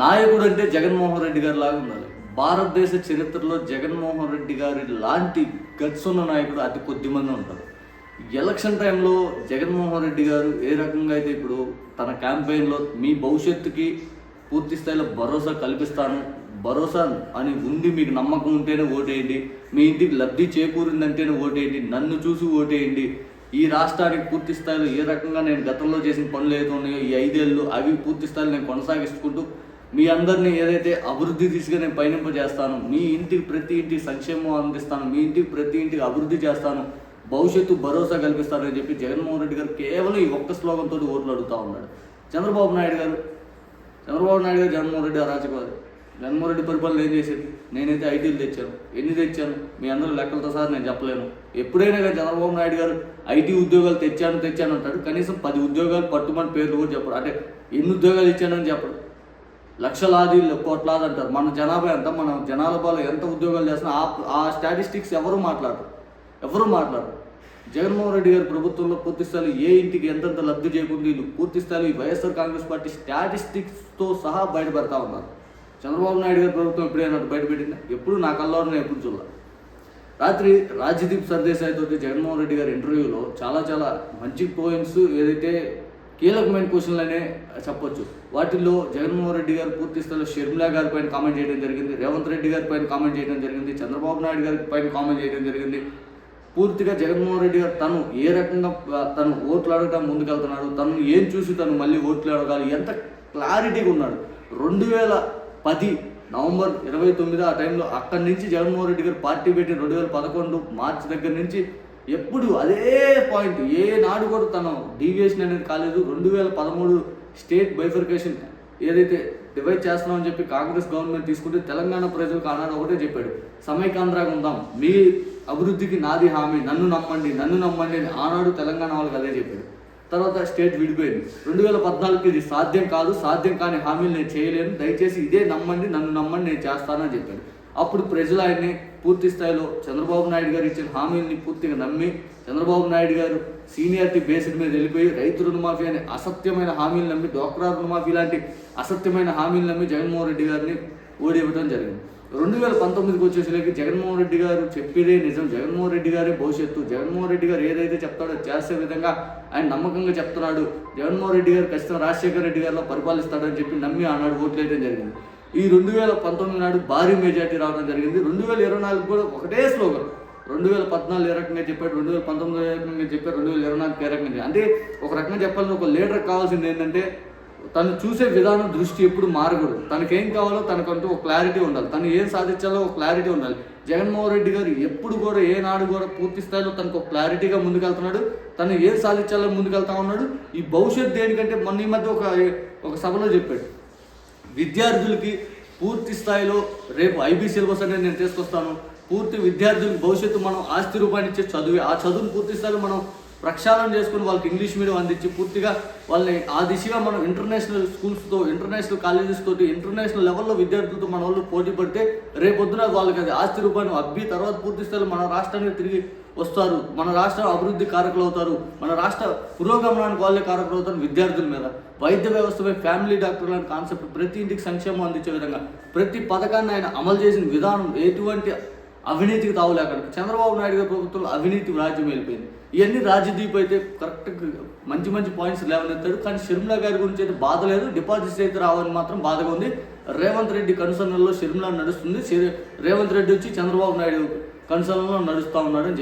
నాయకుడు అంటే జగన్మోహన్ రెడ్డి గారి లాగా ఉండాలి భారతదేశ చరిత్రలో జగన్మోహన్ రెడ్డి గారి లాంటి గట్స్ ఉన్న నాయకుడు అతి కొద్ది మంది ఉంటారు. ఎలక్షన్ టైంలో జగన్మోహన్ రెడ్డి గారు ఏ రకంగా అయితే ఇప్పుడు తన క్యాంపెయిన్లో మీ భవిష్యత్తుకి పూర్తి స్థాయిలో భరోసా కల్పిస్తాను భరోసా అని ఉంది మీకు నమ్మకం ఉంటేనే ఓటేయండి మీ ఇంటికి లబ్ధి చేకూరిందంటేనే ఓటేయండి నన్ను చూసి ఓటేయండి. ఈ రాష్ట్రానికి పూర్తి స్థాయిలో ఏ రకంగా నేను గతంలో చేసిన పనులు ఏదైతే ఉన్నాయో ఈ ఐదేళ్ళు అవి పూర్తి స్థాయిలో నేను కొనసాగిస్తుంటూ మీ అందరినీ ఏదైతే అభివృద్ధి దిశగా నేను పయనింపజేస్తాను మీ ఇంటికి ప్రతి ఇంటికి సంక్షేమం అందిస్తాను మీ ఇంటికి ప్రతి ఇంటికి అభివృద్ధి చేస్తాను భవిష్యత్తు భరోసా కల్పిస్తానని చెప్పి జగన్మోహన్ రెడ్డి గారు కేవలం ఈ ఒక్క శ్లోకంతో ఓట్లు అడుగుతూ ఉన్నాడు. చంద్రబాబు నాయుడు గారు చంద్రబాబు నాయుడు గారు జగన్మోహన్ రెడ్డి అరాచకవాది జగన్మోహన్ రెడ్డి పరిపాలన ఏం చేసేది? నేనైతే ఐటీలు తెచ్చాను. ఎన్ని తెచ్చాను? మీ అందరూ లెక్కలతో సార్ నేను చెప్పలేను. ఎప్పుడైనా కానీ చంద్రబాబు నాయుడు గారు ఐటీ ఉద్యోగాలు తెచ్చాను తెచ్చాను అంటాడు. కనీసం పది ఉద్యోగాలు పట్టుమని పేర్లు కూడా చెప్పడు. అంటే ఎన్ని ఉద్యోగాలు ఇచ్చానని చెప్పడు. లక్షలాది కోట్లాది అంటారు మన జనాభా ఎంత? మన జనాభాలో ఎంత ఉద్యోగాలు చేస్తున్నా ఆ స్టాటిస్టిక్స్ ఎవరు మాట్లాడరు. ఎవరు మాట్లాడరు. జగన్మోహన్ రెడ్డి గారి ప్రభుత్వంలో పూర్తి స్థాయిలో ఏ ఇంటికి ఎంతెంత లబ్ధి చేకూరింది వీళ్ళు పూర్తి స్థాయిలో ఈ వైఎస్ఆర్ కాంగ్రెస్ పార్టీ స్టాటిస్టిక్స్తో సహా బయటపెడతా ఉన్నారు. చంద్రబాబు నాయుడు గారి ప్రభుత్వం ఎప్పుడైనా బయటపెట్టిందా? ఎప్పుడు నా కల్లోనే ఎప్పుడు చూడాలి. రాత్రి రాజదీప్ సర్దేశాయ్ జగన్మోహన్ రెడ్డి గారి ఇంటర్వ్యూలో చాలా చాలా మంచి పోయిమ్స్ ఏదైతే కీలకమైన క్వశ్చన్లనే చెప్పొచ్చు. వాటిల్లో జగన్మోహన్ రెడ్డి గారు పూర్తి స్థాయిలో షర్మిలా గారి పైన కామెంట్ చేయడం జరిగింది రేవంత్ రెడ్డి గారి పైన కామెంట్ చేయడం జరిగింది చంద్రబాబు నాయుడు గారి పైన కామెంట్ చేయడం జరిగింది. పూర్తిగా జగన్మోహన్ రెడ్డి గారు తను ఏ రకంగా తను ఓట్లు అడగడం ముందుకెళ్తున్నాడు తను ఏం చూసి తను మళ్ళీ ఓట్లు అడగాలి ఎంత క్లారిటీగా ఉన్నాడు. రెండు వేల పది నవంబర్ ఇరవై తొమ్మిది ఆ టైంలో అక్కడి నుంచి జగన్మోహన్ రెడ్డి గారు పార్టీ పెట్టి రెండు వేల పదకొండు మార్చి దగ్గర నుంచి ఎప్పుడు అదే పాయింట్ ఏ నాడు కూడా తను డీవియేషన్ అనేది కాలేదు. రెండు వేల పదమూడు స్టేట్ బైఫర్కేషన్ ఏదైతే డివైడ్ చేస్తున్నామని చెప్పి కాంగ్రెస్ గవర్నమెంట్ తీసుకుంటే తెలంగాణ ప్రజలకు ఆనాడు ఒకటే చెప్పాడు. సమైకాంధ్రాగా ఉందాం. మీ అభివృద్ధికి నాది హామీ. నన్ను నమ్మండి నన్ను నమ్మండి అని ఆనాడు తెలంగాణ వాళ్ళకి అదే చెప్పాడు. తర్వాత స్టేట్ విడిపోయింది. రెండు వేల పద్నాలుగుకి ఇది సాధ్యం కాదు. సాధ్యం కాని హామీలు నేను చేయలేను. దయచేసి ఇదే నమ్మండి నన్ను నమ్మండి నేను చేస్తానని చెప్పాడు. అప్పుడు ప్రజలు ఆయన్ని పూర్తి స్థాయిలో చంద్రబాబు నాయుడు గారు ఇచ్చిన హామీల్ని పూర్తిగా నమ్మి చంద్రబాబు నాయుడు గారు సీనియారిటీ బేస్డ్ మీద వెళ్ళిపోయి రైతు రుణమాఫీ అనే అసత్యమైన హామీలు నమ్మి డోక్రా రుణమాఫీ లాంటి అసత్యమైన హామీలు నమ్మి జగన్మోహన్ రెడ్డి గారిని ఓడివ్వడం జరిగింది. రెండు వేల పంతొమ్మిదికి వచ్చేసరికి జగన్మోహన్ రెడ్డి గారు చెప్పేదే నిజం. జగన్మోహన్ రెడ్డి గారే భవిష్యత్తు జగన్మోహన్ రెడ్డి గారు ఏదైతే చెప్తాడో చేసే విధంగా ఆయన నమ్మకంగా చెప్తున్నాడు. జగన్మోహన్ రెడ్డి గారు ఖచ్చితంగా రాజశేఖర రెడ్డి గారిలో పరిపాలిస్తాడని చెప్పి నమ్మి ఆనాడు ఓట్లేయడం జరిగింది. ఈ రెండు వేల పంతొమ్మిది నాడు భారీ మెజార్టీ రావడం జరిగింది. రెండు వేల ఇరవై నాలుగు కూడా ఒకటే స్లోగన్. రెండు వేల పద్నాలుగు ఏ రకంగా చెప్పాడు రెండు వేల పంతొమ్మిది ఏ రకంగా చెప్పాడు రెండు వేల ఇరవై నాలుగు ఏ రకంగా అంటే ఒక రకంగా చెప్పాలని ఒక లీడర్ కావాల్సింది ఏంటంటే తను చూసే విధానం దృష్టి ఎప్పుడు మారకూడదు. తనకేం కావాలో తనకంటూ ఒక క్లారిటీ ఉండాలి. తను ఏం సాధించాలో ఒక క్లారిటీ ఉండాలి. జగన్మోహన్ రెడ్డి గారు ఎప్పుడు కూడా ఏ నాడు కూడా పూర్తి స్థాయిలో తనకు ఒక క్లారిటీగా ముందుకెళ్తున్నాడు. తను ఏం సాధించాలో ముందుకెళ్తా ఉన్నాడు. ఈ భవిష్యత్ దేనికంటే మొన్న ఈ మధ్య ఒక ఒక సభలో చెప్పాడు. విద్యార్థులకి పూర్తి స్థాయిలో రేపు ఐబీ సిలబస్ అనేది నేను తీసుకొస్తాను. పూర్తి విద్యార్థులకు భవిష్యత్తు మనం ఆస్తి రూపాన్ని ఇచ్చే చదువే ఆ చదువును పూర్తి స్థాయిలో మనం ప్రక్షాళన చేసుకుని వాళ్ళకి ఇంగ్లీష్ మీడియం అందించి పూర్తిగా వాళ్ళని ఆ దిశగా మనం ఇంటర్నేషనల్ స్కూల్స్తో ఇంటర్నేషనల్ కాలేజెస్ తోటి ఇంటర్నేషనల్ లెవెల్లో విద్యార్థులతో మన వాళ్ళు పోటీ పడితే రేపొద్దున వాళ్ళకి అది ఆస్తి రూపాయలు అబ్బి తర్వాత పూర్తి స్థాయిలో మన రాష్ట్రానికి తిరిగి వస్తారు. మన రాష్ట్రం అభివృద్ధి కారకులు అవుతారు. మన రాష్ట్ర పురోగమనానికి వాళ్ళే కారకులు అవుతారు విద్యార్థుల మీద. వైద్య వ్యవస్థపై ఫ్యామిలీ డాక్టర్ లాంటి కాన్సెప్ట్ ప్రతి ఇంటికి సంక్షేమం అందించే విధంగా ప్రతి పథకాన్ని ఆయన అమలు చేసిన విధానం ఎటువంటి అవినీతికి తావులేక చంద్రబాబు నాయుడు గారి ప్రభుత్వంలో అవినీతి రాజ్యం వెళ్ళిపోయింది ఇవన్నీ రాజదీప్ అయితే కరెక్ట్ మంచి మంచి పాయింట్స్ లేవనెత్తాడు. కానీ షర్మిలా గారి గురించి అయితే బాధ లేదు. డిపాజిట్స్ అయితే రావని మాత్రం బాధగా ఉంది. రేవంత్ రెడ్డి కనుసరణలో షర్మిలా నడుస్తుంది. రేవంత్ రెడ్డి వచ్చి చంద్రబాబు నాయుడు కనుసన్నలో నడుస్తూ ఉన్నాడని చెప్పి